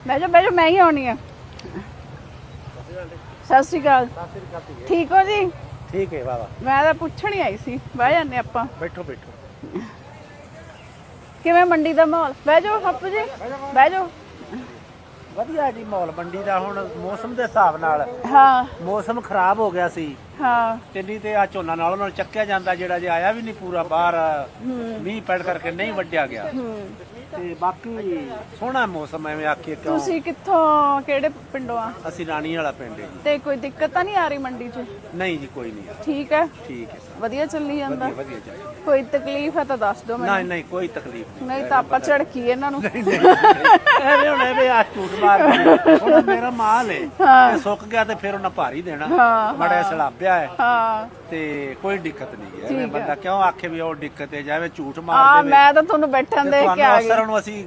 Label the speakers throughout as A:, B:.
A: ਬਹਿ ਜਾ ਬਹਿ ਜਾ ਮੈਂ ਹੀ ਆਉਣੀ ਆ। ਸਤਿ ਸ਼੍ਰੀ ਅਕਾਲ। ਠੀਕ ਹੋ ਜੀ?
B: ਠੀਕ ਹੈ ਬਾਬਾ
A: ਮੈਂ ਤਾਂ ਪੁੱਛਣ ਹੀ ਆਈ ਸੀ। ਬਹਿ ਜਾਂਦੇ ਆਪਾਂ।
B: ਬੈਠੋ ਬੈਠੋ।
A: ਕਿਵੇਂ ਮੰਡੀ ਦਾ ਮਾਹੌਲ? ਬਹਿ ਜਾਓ ਹੱਪ ਜੀ। ਬਹਿ ਜਾਓ।
B: ਵਧੀਆ ਜੀ ਮਾਹੌਲ ਮੰਡੀ ਦਾ ਹੁਣ ਮੌਸਮ ਦੇ ਹਿਸਾਬ ਨਾਲ।
A: ਹਾਂ।
B: ਮੌਸਮ ਖਰਾਬ ਹੋ ਗਿਆ ਸੀ।
A: ਹਾਂ।
B: ਤਿੰਨੀ ਤੇ ਆ ਝੋਨਾ ਨਾਲੋਂ ਨਾਲ ਚੱਕਿਆ ਜਾਂਦਾ ਜਿਹੜਾ ਜੇ ਆਇਆ ਵੀ ਨਹੀਂ ਪੂਰਾ ਬਾਹਰ ਮੀਂਹ ਪੈਣ ਕਰਕੇ ਨਹੀਂ ਵੱਢਿਆ ਗਿਆ। ਤੇ ਬਾਕੀ ਸੋਹਣਾ ਮੌਸਮ ਐਵੇਂ ਆਖੀਏ ਕਿਉਂ?
A: ਤੁਸੀਂ ਕਿੱਥੋਂ ਕਿਹੜੇ ਪਿੰਡੋਂ ਆ?
B: ਅਸੀਂ ਰਾਣੀ ਵਾਲਾ ਪਿੰਡ ਹੈ
A: ਤੇ ਕੋਈ ਦਿੱਕਤ ਤਾਂ ਨਹੀਂ ਆ ਰਹੀ ਮੰਡੀ 'ਚ?
B: ਨਹੀਂ ਜੀ ਕੋਈ ਨਹੀਂ
A: ਠੀਕ ਹੈ
B: ਠੀਕ ਹੈ
A: ਵਧੀਆ ਚੱਲੀ ਜਾਂਦਾ।
B: ਵਧੀਆ ਵਧੀਆ ਚੱਲ
A: ਕੋਈ ਤਕਲੀਫ ਹੈ ਤਾਂ ਦੱਸ ਦਿਓ ਮੈਨੂੰ।
B: ਨਹੀਂ ਨਹੀਂ ਕੋਈ ਤਕਲੀਫ ਨਹੀਂ।
A: ਤਾਂ ਆਪਾਂ ਝੜਕੀ ਇਹਨਾਂ ਨੂੰ।
B: ਐਵੇਂ ਹੁਣ ਐਵੇਂ ਆ ਝੂਠ ਮਾਰ ਕੇ। ਹੁਣ ਮੇਰਾ ਮਾਲ ਹੈ। ਸੁੱਕ ਗਿਆ ਤੇ ਫਿਰ ਉਹਨਾਂ ਭਾਰੀ ਦੇਣਾ। ਮੜਾ ਸਲਾਬਿਆ ਹੈ।
A: ਹਾਂ।
B: ਤੇ ਕੋਈ ਦਿੱਕਤ ਨਹੀਂ ਹੈ। ਐਵੇਂ
A: ਠੀਕ ਹੈ।
B: ਬੰਦਾ ਕਿਉਂ ਆਖੇ ਵੀ ਉਹ ਦਿੱਕਤ ਹੈ ਜਾਵੇਂ ਝੂਠ
A: ਆ
B: ਮਾਰ ਦੇਵੇ
A: ਮੈਂ ਤਾਂ ਤੁਹਾਨੂੰ ਬੈਠਣ ਦੇ ਕੇ
B: ਤੁਹਾਨੂੰ
A: ਆ
B: ਅਸਰ
A: ਗਈ
B: ਨੂੰ ਅਸੀਂ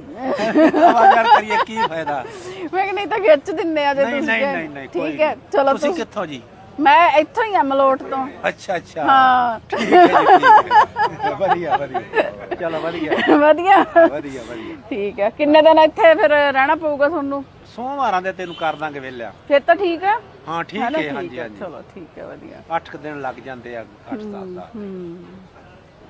B: ਆਵਾਜ਼ਾਰ ਕਰੀਏ ਕੀ ਫਾਇਦਾ?
A: ਮੈਂ ਕਿ ਨਹੀਂ ਤਾਂ ਖਿੱਚ ਦਿੰਨੇ ਆ ਜੇ
B: ਨਹੀਂ
A: ਤੁਸੀਂ
B: ਨਹੀਂ। ਨਹੀਂ ਨਹੀਂ ਕੋਈ
A: ਠੀਕ ਹੈ
B: ਨਹੀਂ।
A: ਚਲੋ
B: ਤੁਸੀਂ
A: ਤੁਸੀਂ
B: ਕਿੱਥੋਂ ਜੀ?
A: ਮੈਂ ਇੱਥੋਂ ਹੀ ਆ ਮਲੋਟ ਤੋਂ।
B: ਅੱਛਾ ਅੱਛਾ।
A: ਹਾਂ।
B: ਠੀਕ ਹੈ ਜੀ, ਠੀਕ ਹੈ। ਵਧੀਆ ਵਧੀਆ। ਚਲੋ ਵਧੀਆ।
A: ਵਧੀਆ।
B: ਵਧੀਆ ਵਧੀਆ।
A: ਠੀਕ ਹੈ। ਕਿੰਨੇ ਦਿਨ ਇੱਥੇ ਫਿਰ ਰਹਿਣਾ ਪਊਗਾ ਤੁਹਾਨੂੰ?
B: ਸੋਮਵਾਰਾਂ ਦੇ ਤੈਨੂੰ ਕਰ ਦਾਂਗੇ ਵੇਲਿਆ
A: ਫਿਰ ਤਾਂ ਠੀਕ ਹੈ।
B: ਹਾਂ ਠੀਕ
A: ਹੈ ਨਾ?
B: ਹੈ ਹਾਂਜੀ
A: ਹੈ,
B: ਹਾਂਜੀ।
A: ਚਲੋ ਠੀਕ ਹੈ ਵਧੀਆ।
B: 8 ਦਿਨ ਲੱਗ ਜਾਂਦੇ ਆ 8 ਸਾਲ ਦਾ।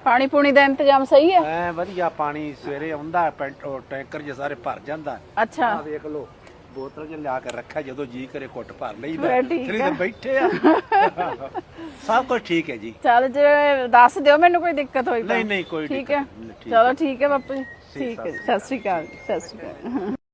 A: ਪਾਣੀ ਪੂਣੀ ਦਾ ਇੰਤਜ਼ਾਮ ਸਹੀ ਹੈ?
B: ਐ ਵਧੀਆ ਪਾਣੀ ਸਵੇਰੇ ਆਉਂਦਾ ਪੈਂਟ ਉਹ ਟੈਂਕਰ ਜੇ ਸਾਰੇ ਭਰ ਜਾਂਦਾ।
A: ਅੱਛਾ।
B: ਆ ਵੇਖ ਲੋ ਬੋਤਲ 'ਚ ਲਿਆ ਕੇ ਰੱਖਿਆ ਜਦੋਂ ਜੀ ਕਰੇ ਘੁੱਟ ਭਰ ਲਈਦਾ
A: ਫਿਰ ਠੀਕ।
B: ਦਿਨ ਬੈਠੇ ਆ। ਸਭ ਕੁਝ ਠੀਕ ਹੈ ਜੀ।
A: ਚੱਲ ਜੇ ਦੱਸ ਦਿਓ ਮੈਨੂੰ ਕੋਈ ਦਿੱਕਤ ਹੋਈ ਤਾਂ।
B: ਨਹੀਂ ਨਹੀਂ ਕੋਈ
A: ਠੀਕ
B: ਦਿੱਕਤ
A: ਹੈ?
B: ਨਹੀਂ, ਠੀਕ
A: ਚਲੋ ਠੀਕ ਹੈ ਬਾਪੂ ਜੀ। ਠੀਕ, ਹੈ ਜੀ। ਸਤਿ ਸ਼੍ਰੀ ਅਕਾਲ ਜੀ, ਸਤਿ ਸ਼੍ਰੀ ਅਕਾਲ।